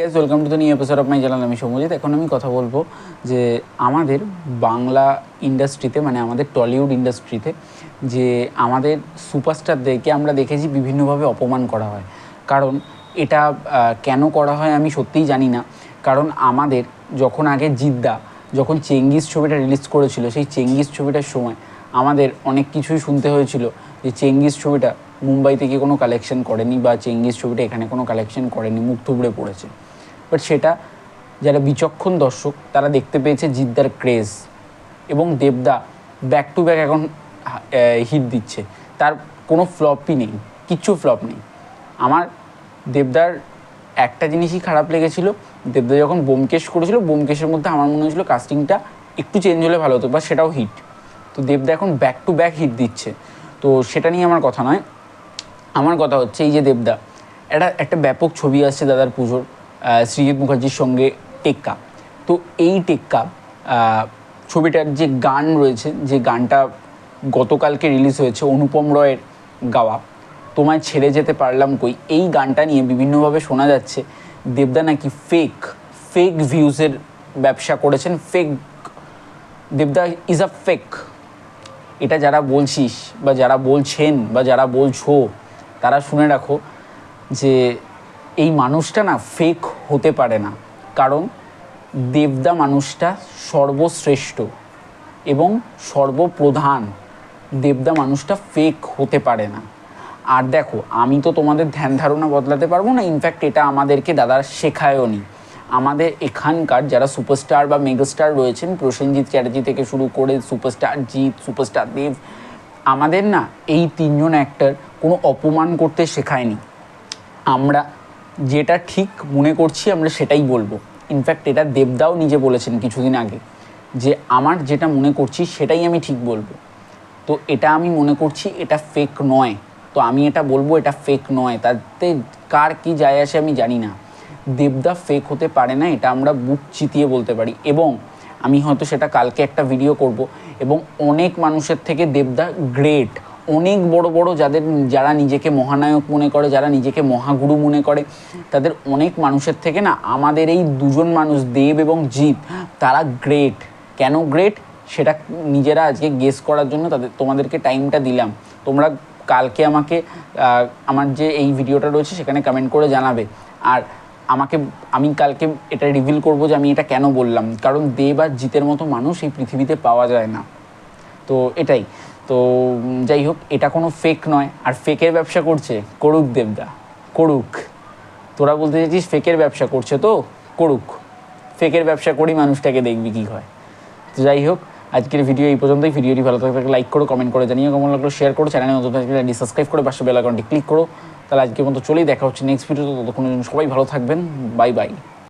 Guys welcome to the new episode of my channel আমি সৌমজিৎ এখন আমি কথা বলব যে আমাদের বাংলা ইন্ডাস্ট্রিতে মানে আমাদের টলিউড ইন্ডাস্ট্রিতে যে আমাদের সুপারস্টারদেরকে আমরা দেখেছি বিভিন্নভাবে অপমান করা হয়। কারণ এটা কেন করা হয় আমি সত্যিই জানি না। কারণ আমাদের যখন আগে জিদ্দা, যখন চেঙ্গিস ছবিটা রিলিজ করেছিল, সেই চেঙ্গিস ছবিটার সময় আমাদের অনেক কিছুই শুনতে হয়েছিল যে চেঙ্গিস ছবিটা মুম্বাই থেকে কোনো কালেকশন করেনি বা চেঙ্গিস ছবিটা এখানে কোনো কালেকশন করেনি, মুখ থুবড়ে পড়েছে। বাট সেটা যারা বিচক্ষণ দর্শক, তারা দেখতে পেয়েছে জিদ্দার ক্রেজ এবং দেবদা ব্যাক টু ব্যাক এখন হিট দিচ্ছে। তার কোনো ফ্লপই নেই কিচ্ছু ফ্লপ নেই। আমার দেবদার একটা জিনিসই খারাপ লেগেছিল, দেবদা যখন বোমকেশ করেছিল, বোমকেশের মধ্যে আমার মনে হয়েছিল কাস্টিংটা একটু চেঞ্জ হলে ভালো হতো বা সেটাও হিট তো দেবদা এখন ব্যাক টু ব্যাক হিট দিচ্ছে। তো সেটা নিয়ে আমার কথা নয়। আমার কথা হচ্ছে এই যে দেবদা, একটা একটা ব্যাপক ছবি আসছে দাদার পুজোর। সৃজিত মুখার্জির সঙ্গে টেক্কা। তো এই টেক্কা ছবিটার যে গান রয়েছে, যে গানটা গতকালকে রিলিজ হয়েছে অনুপম রয়ের গাওয়া, তোমায় ছেড়ে যেতে পারলাম কই? এই গানটা নিয়ে বিভিন্নভাবে শোনা যাচ্ছে। দেবদা নাকি ফেক ফেক ভিউজের ব্যবসা করেছেন। ফেক দেবদা ইজ আ ফেক এটা যারা বলছিস বা যারা বলছেন বা যারা বলছো, তারা শুনে রাখো যে এই মানুষটা না ফেক হতে পারে না। কারণ দেবদা মানুষটা সর্বশ্রেষ্ঠ এবং সর্বপ্রধান। দেবদা মানুষটা ফেক হতে পারে না। আর দেখো, আমি তো তোমাদের ধ্যান ধারণা বদলাতে পারব না। ইনফ্যাক্ট এটা আমাদেরকে দাদা শেখায়ও নি। আমাদের এখানকার যারা সুপারস্টার বা মেগাস্টার রয়েছেন, প্রসেনজিৎ চ্যাটার্জি থেকে শুরু করে সুপারস্টার জিৎ সুপারস্টার দেব, আমাদের না এই তিনজন অ্যাক্টর কোনো অপমান করতে শেখায়নি। আমরা যেটা ঠিক মনে করছি আমরা সেটাই বলব। ইনফ্যাক্ট এটা দেবদাও নিজে বলেছেন কিছুদিন আগে যে, আমার যেটা মনে করছি সেটাই আমি ঠিক বলব। তো এটা আমি মনে করছি এটা ফেক নয়। তো আমি এটা বলব, এটা ফেক নয়। তাতে কার কি যায় আসে আমি জানি না। দেবদা ফেক হতে পারে না, এটা আমরা বুক চিতিয়ে বলতে পারি। এবং আমি হয়তো সেটা কালকে একটা ভিডিও করব। এবং অনেক মানুষের থেকে দেবদা গ্রেট অনেক বড় বড় যাদের যারা নিজেকে মহানায়ক মনে করে, যারা নিজেকে মহাগুরু মনে করে, তাদের অনেক মানুষের থেকে না আমাদের এই দুজন মানুষ, দেব এবং জিৎ, তারা গ্রেট কেন গ্রেট সেটা নিজেরা আজকে গেস করার জন্য তাদের, তোমাদেরকে টাইমটা দিলাম। তোমরা কালকে আমাকে আমার যে এই ভিডিওটা রয়েছে সেখানে কমেন্ট করে জানাবে। আর আমাকে, আমি কালকে এটা রিভিল করব যে আমি এটা কেন বললাম। কারণ দেব আর জিতের মতো মানুষ এই পৃথিবীতে পাওয়া যায় না। তো এটাই। তো যাই হোক, এটা কোনো ফেক নয়। আর ফেকের ব্যবসা করছে করুক দেবদা, করুক। তোরা বলতে চাইছিস ফেকের ব্যবসা করছে তো? করুক। ফেকের ব্যবসা করেই মানুষটাকে দেখবি কী হয়। তো যাই হোক, আজকের ভিডিও এই পর্যন্তই। ভিডিওটি ভালো থাকলে লাইক করো কমেন্ট করে জানিও। কেমন লাগল শেয়ার করো। চ্যানেলে নতুন থাকলে সাবস্ক্রাইব করে পাশে বেল আইকনটি ক্লিক করো। তাহলে আজকের মতো চলেই। দেখা হচ্ছে নেক্সট ভিডিওতে জন্য সবাই ভালো থাকবেন। Bye bye